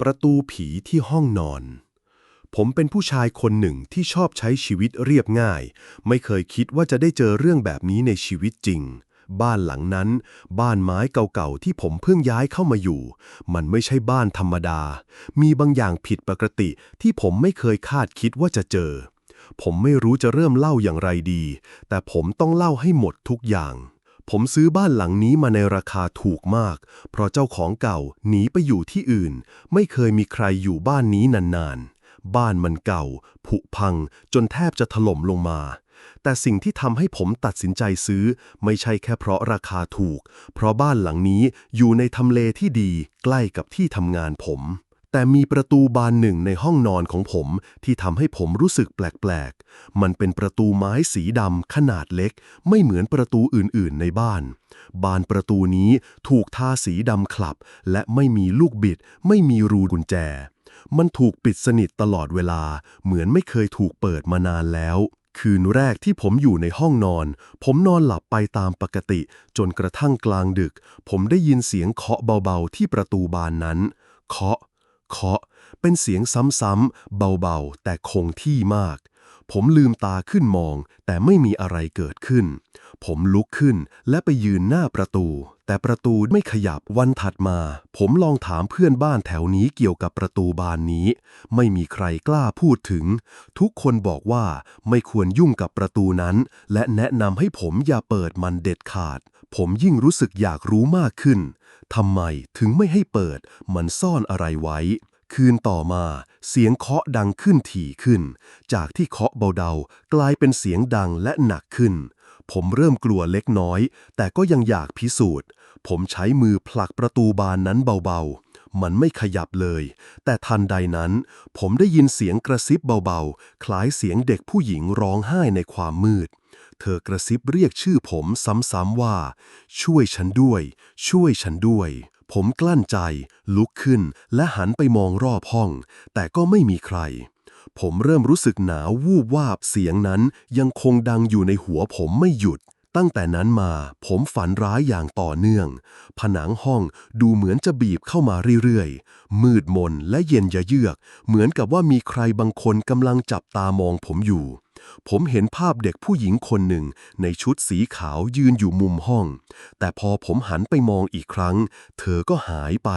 ประตูผีที่ห้องนอน ผมเป็นผู้ชายคนหนึ่งที่ชอบใช้ชีวิตเรียบง่าย ไม่เคยคิดว่าจะได้เจอเรื่องแบบนี้ในชีวิตจริง บ้านหลังนั้น บ้านไม้เก่าๆที่ผมเพิ่งย้ายเข้ามาอยู่ มันไม่ใช่บ้านธรรมดา มีบางอย่างผิดปกติที่ผมไม่เคยคาดคิดว่าจะเจอ ผมไม่รู้จะเริ่มเล่าอย่างไรดี แต่ผมต้องเล่าให้หมดทุกอย่าง ผมซื้อบ้านหลังนี้มาในราคาถูกมาก เพราะเจ้าของเก่าหนีไปอยู่ที่อื่น ไม่เคยมีใครอยู่บ้านนี้นานๆ บ้านมันเก่า ผุพังจนแทบจะถล่มลงมา แต่สิ่งที่ทำให้ผมตัดสินใจซื้อ ไม่ใช่แค่เพราะราคาถูก เพราะบ้านหลังนี้อยู่ในทำเลที่ดีใกล้กับที่ทำงานผม แต่มีประตูบานหนึ่งในห้องนอนของผมที่ทำให้ผมรู้สึกแปลกๆ มันเป็นประตูไม้สีดำขนาดเล็ก ไม่เหมือนประตูอื่นๆในบ้าน บานประตูนี้ถูกทาสีดำคลับ และไม่มีลูกบิด ไม่มีรูกุญแจ มันถูกปิดสนิทตลอดเวลา เหมือนไม่เคยถูกเปิดมานานแล้วคืนแรกที่ผมอยู่ในห้องนอน ผมนอนหลับไปตามปกติ จนกระทั่งกลางดึก ผมได้ยินเสียงเคาะเบาๆที่ประตูบานนั้น เคาะ เคาะ เป็นเสียงซ้ำๆเบาๆ แต่คงที่มาก ผมลืมตาขึ้นมอง แต่ไม่มีอะไรเกิดขึ้น ผมลุกขึ้นและไปยืนหน้าประตู แต่ประตูไม่ขยับวันถัดมา ผมลองถามเพื่อนบ้านแถวนี้เกี่ยวกับประตูบานนี้ ไม่มีใครกล้าพูดถึง ทุกคนบอกว่าไม่ควรยุ่งกับประตูนั้น และแนะนำให้ผมอย่าเปิดมันเด็ดขาด ผมยิ่งรู้สึกอยากรู้มากขึ้นทำไมถึงไม่ให้เปิด มันซ่อนอะไรไว้ คืนต่อมา เสียงเคาะดังขึ้นถี่ขึ้น จากที่เคาะเบาๆกลายเป็นเสียงดังและหนักขึ้น ผมเริ่มกลัวเล็กน้อย แต่ก็ยังอยากพิสูจน์ ผมใช้มือผลักประตูบานนั้นเบาๆ มันไม่ขยับเลย แต่ทันใดนั้น ผมได้ยินเสียงกระซิบเบาๆ คล้ายเสียงเด็กผู้หญิงร้องไห้ในความมืด เธอกระซิบเรียกชื่อผมซ้ำๆว่า ช่วยฉันด้วย ช่วยฉันด้วยผมกลั้นใจ ลุกขึ้นและหันไปมองรอบห้อง แต่ก็ไม่มีใคร ผมเริ่มรู้สึกหนาววูบวาบเสียงนั้นยังคงดังอยู่ในหัวผมไม่หยุด ตั้งแต่นั้นมาผมฝันร้ายอย่างต่อเนื่อง ผนังห้องดูเหมือนจะบีบเข้ามาเรื่อยๆ มืดมนและเย็นยะเยือก เหมือนกับว่ามีใครบางคนกำลังจับตามองผมอยู่ ผมเห็นภาพเด็กผู้หญิงคนหนึ่ง ในชุดสีขาวยืนอยู่มุมห้อง แต่พอผมหันไปมองอีกครั้ง เธอก็หายไป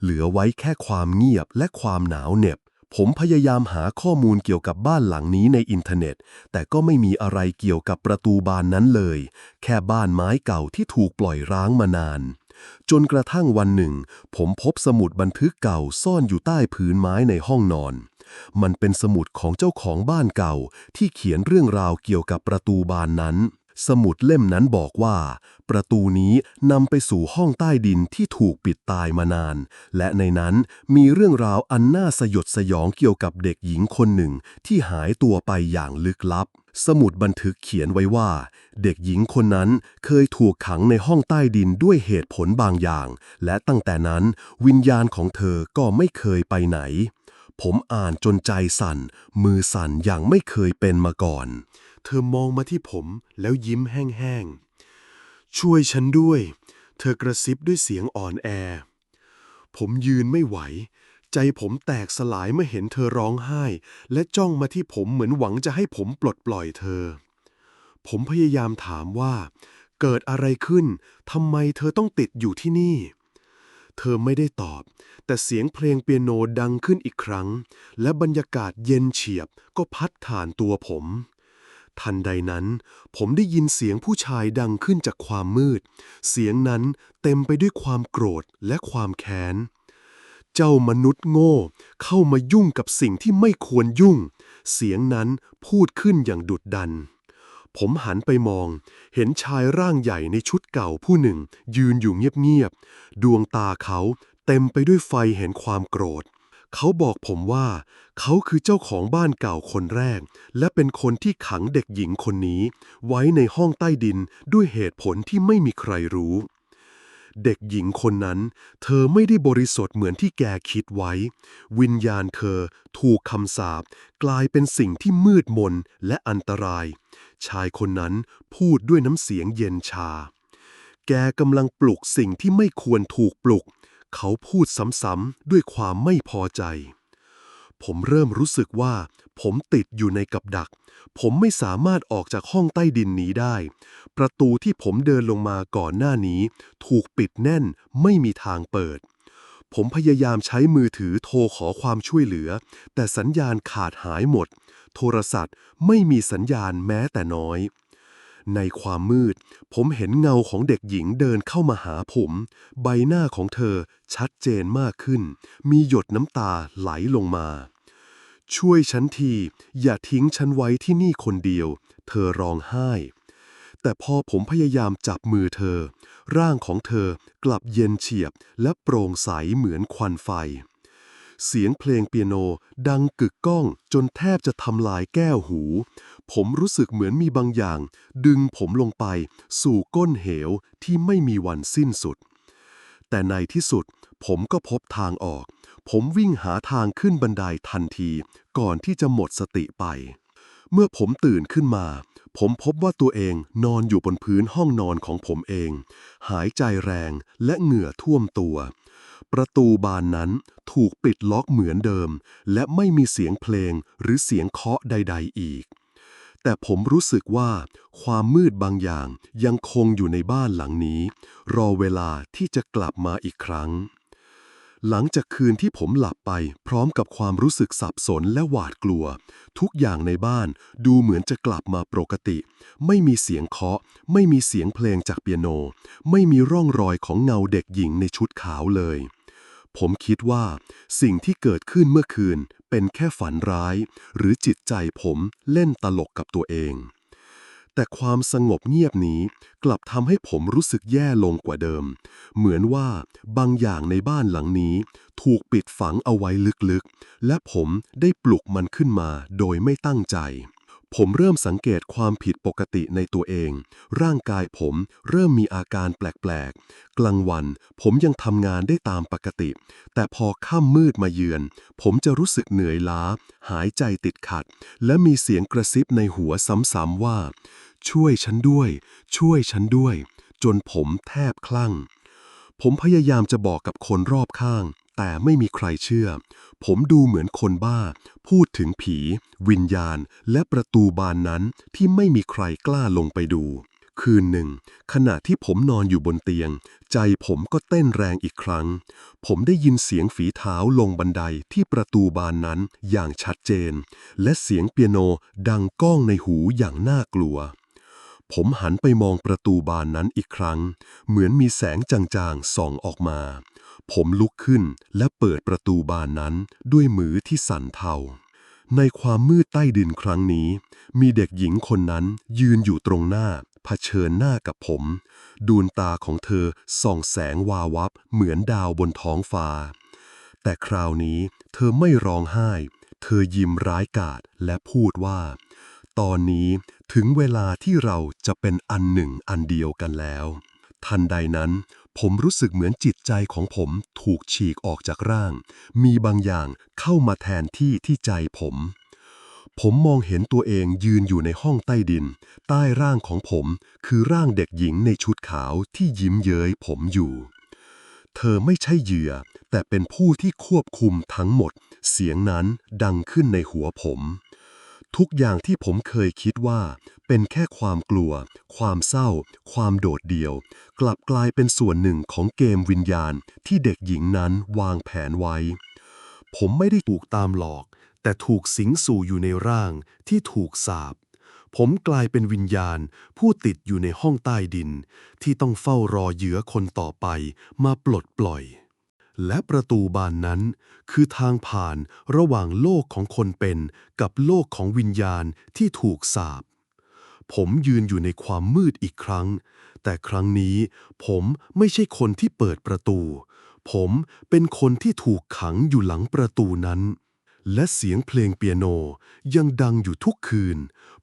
เหลือไว้แค่ความเงียบและความหนาวเหน็บ ผมพยายามหาข้อมูลเกี่ยวกับบ้านหลังนี้ในอินเทอร์เน็ต แต่ก็ไม่มีอะไรเกี่ยวกับประตูบานนั้นเลย แค่บ้านไม้เก่าที่ถูกปล่อยร้างมานาน จนกระทั่งวันหนึ่ง ผมพบสมุดบันทึกเก่าซ่อนอยู่ใต้พื้นไม้ในห้องนอน มันเป็นสมุดของเจ้าของบ้านเก่าที่เขียนเรื่องราวเกี่ยวกับประตูบานนั้น สมุดเล่มนั้นบอกว่า ประตูนี้นำไปสู่ห้องใต้ดินที่ถูกปิดตายมานาน และในนั้นมีเรื่องราวอันน่าสยดสยองเกี่ยวกับเด็กหญิงคนหนึ่งที่หายตัวไปอย่างลึกลับ สมุดบันทึกเขียนไว้ว่า เด็กหญิงคนนั้นเคยถูกขังในห้องใต้ดินด้วยเหตุผลบางอย่าง และตั้งแต่นั้นวิญญาณของเธอก็ไม่เคยไปไหน ผมอ่านจนใจสั่น มือสั่นอย่างไม่เคยเป็นมาก่อน เธอมองมาที่ผมแล้วยิ้มแห้งๆ ช่วยฉันด้วย เธอกระซิบด้วยเสียงอ่อนแอ ผมยืนไม่ไหว ใจผมแตกสลายเมื่อเห็นเธอร้องไห้ และจ้องมาที่ผมเหมือนหวังจะให้ผมปลดปล่อยเธอ ผมพยายามถามว่า เกิดอะไรขึ้นทำไมเธอต้องติดอยู่ที่นี่เธอไม่ได้ตอบ แต่เสียงเพลงเปียโนดังขึ้นอีกครั้ง และบรรยากาศเย็นเฉียบก็พัดผ่านตัวผม ทันใดนั้น ผมได้ยินเสียงผู้ชายดังขึ้นจากความมืด เสียงนั้นเต็มไปด้วยความโกรธและความแค้น เจ้ามนุษย์โง่ เข้ามายุ่งกับสิ่งที่ไม่ควรยุ่ง เสียงนั้นพูดขึ้นอย่างดุดดัน ผมหันไปมอง เห็นชายร่างใหญ่ในชุดเก่าผู้หนึ่ง ยืนอยู่เงียบๆ ดวงตาเขาเต็มไปด้วยไฟแห่งความโกรธ เขาบอกผมว่า เขาคือเจ้าของบ้านเก่าคนแรก และเป็นคนที่ขังเด็กหญิงคนนี้ ไว้ในห้องใต้ดินด้วยเหตุผลที่ไม่มีใครรู้ เด็กหญิงคนนั้น เธอไม่ได้บริสุทธิ์เหมือนที่แกคิดไว้ วิญญาณเธอถูกคำสาปกลายเป็นสิ่งที่มืดมนและอันตราย ชายคนนั้นพูดด้วยน้ำเสียงเย็นชา แกกำลังปลุกสิ่งที่ไม่ควรถูกปลุก เขาพูดซ้ำๆด้วยความไม่พอใจ ผมเริ่มรู้สึกว่า ผมติดอยู่ในกับดัก ผมไม่สามารถออกจากห้องใต้ดินนี้ได้ ประตูที่ผมเดินลงมาก่อนหน้านี้ ถูกปิดแน่นไม่มีทางเปิด ผมพยายามใช้มือถือโทรขอความช่วยเหลือ แต่สัญญาณขาดหายหมด โทรศัพท์ไม่มีสัญญาณแม้แต่น้อย ในความมืด ผมเห็นเงาของเด็กหญิงเดินเข้ามาหาผม ใบหน้าของเธอชัดเจนมากขึ้น มีหยดน้ำตาไหลลงมา ช่วยฉันที อย่าทิ้งฉันไว้ที่นี่คนเดียว เธอร้องไห้ แต่พอผมพยายามจับมือเธอ ร่างของเธอกลับเย็นเฉียบและโปร่งใสเหมือนควันไฟ เสียงเพลงเปียโนดังกึกก้องจนแทบจะทำลายแก้วหู ผมรู้สึกเหมือนมีบางอย่าง ดึงผมลงไป สู่ก้นเหวที่ไม่มีวันสิ้นสุด แต่ในที่สุด ผมก็พบทางออก ผมวิ่งหาทางขึ้นบันไดทันที ก่อนที่จะหมดสติไป เมื่อผมตื่นขึ้นมา ผมพบว่าตัวเองนอนอยู่บนพื้นห้องนอนของผมเอง หายใจแรงและเหงื่อท่วมตัว ประตูบานนั้นถูกปิดล็อกเหมือนเดิม และไม่มีเสียงเพลงหรือเสียงเคาะใด ๆ อีก แต่ผมรู้สึกว่า ความมืดบางอย่างยังคงอยู่ในบ้านหลังนี้ รอเวลาที่จะกลับมาอีกครั้ง หลังจากคืนที่ผมหลับไปพร้อมกับความรู้สึกสับสนและหวาดกลัว ทุกอย่างในบ้านดูเหมือนจะกลับมาปกติ ไม่มีเสียงเคาะ ไม่มีเสียงเพลงจากเปียโน ไม่มีร่องรอยของเงาเด็กหญิงในชุดขาวเลย ผมคิดว่าสิ่งที่เกิดขึ้นเมื่อคืนเป็นแค่ฝันร้าย หรือจิตใจผมเล่นตลกกับตัวเอง แต่ความสงบเงียบนี้กลับทำให้ผมรู้สึกแย่ลงกว่าเดิม เหมือนว่าบางอย่างในบ้านหลังนี้ ถูกปิดฝังเอาไว้ลึกๆ และผมได้ปลุกมันขึ้นมาโดยไม่ตั้งใจ ผมเริ่มสังเกตความผิดปกติในตัวเอง ร่างกายผมเริ่มมีอาการแปลกๆ กลางวันผมยังทำงานได้ตามปกติ แต่พอค่ำมืดมาเยือน ผมจะรู้สึกเหนื่อยล้า หายใจติดขัด และมีเสียงกระซิบในหัวซ้ำๆว่า ช่วยฉันด้วย ช่วยฉันด้วย จนผมแทบคลั่ง ผมพยายามจะบอกกับคนรอบข้าง แต่ไม่มีใครเชื่อ ผมดูเหมือนคนบ้า พูดถึงผี วิญญาณ และประตูบานนั้นที่ไม่มีใครกล้าลงไปดู คืนหนึ่ง ขณะที่ผมนอนอยู่บนเตียง ใจผมก็เต้นแรงอีกครั้ง ผมได้ยินเสียงฝีเท้าลงบันไดที่ประตูบานนั้นอย่างชัดเจน และเสียงเปียโนดังก้องในหูอย่างน่ากลัวผมหันไปมองประตูบานนั้นอีกครั้ง เหมือนมีแสงจางๆส่องออกมา ผมลุกขึ้นและเปิดประตูบานนั้นด้วยมือที่สั่นเทา ในความมืดใต้ดินครั้งนี้ มีเด็กหญิงคนนั้นยืนอยู่ตรงหน้าเผชิญหน้ากับผมดวงตาของเธอส่องแสงวาวับเหมือนดาวบนท้องฟ้า แต่คราวนี้เธอไม่ร้องไห้ เธอยิ้มร้ายกาจและพูดว่า ตอนนี้ถึงเวลาที่เราจะเป็นอันหนึ่งอันเดียวกันแล้ว ทันใดนั้น ผมรู้สึกเหมือนจิตใจของผมถูกฉีกออกจากร่าง มีบางอย่างเข้ามาแทนที่ที่ใจผม ผมมองเห็นตัวเองยืนอยู่ในห้องใต้ดิน ใต้ร่างของผมคือร่างเด็กหญิงในชุดขาวที่ยิ้มเย้ยผมอยู่ เธอไม่ใช่เหยื่อ แต่เป็นผู้ที่ควบคุมทั้งหมด เสียงนั้นดังขึ้นในหัวผม ทุกอย่างที่ผมเคยคิดว่า เป็นแค่ความกลัว ความเศร้า ความโดดเดี่ยว กลับกลายเป็นส่วนหนึ่งของเกมวิญญาณที่เด็กหญิงนั้นวางแผนไว้ ผมไม่ได้ถูกตามหลอก แต่ถูกสิงสู่อยู่ในร่างที่ถูกสาปผมกลายเป็นวิญญาณผู้ติดอยู่ในห้องใต้ดิน ที่ต้องเฝ้ารอเหยื่อคนต่อไปมาปลดปล่อย และประตูบานนั้น คือทางผ่านระหว่างโลกของคนเป็นกับโลกของวิญญาณที่ถูกสาปผมยืนอยู่ในความมืดอีกครั้ง แต่ครั้งนี้ผมไม่ใช่คนที่เปิดประตู ผมเป็นคนที่ถูกขังอยู่หลังประตูนั้น และเสียงเพลงเปียโนยังดังอยู่ทุกคืน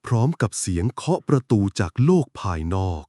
พร้อมกับเสียงเคาะประตูจากโลกภายนอก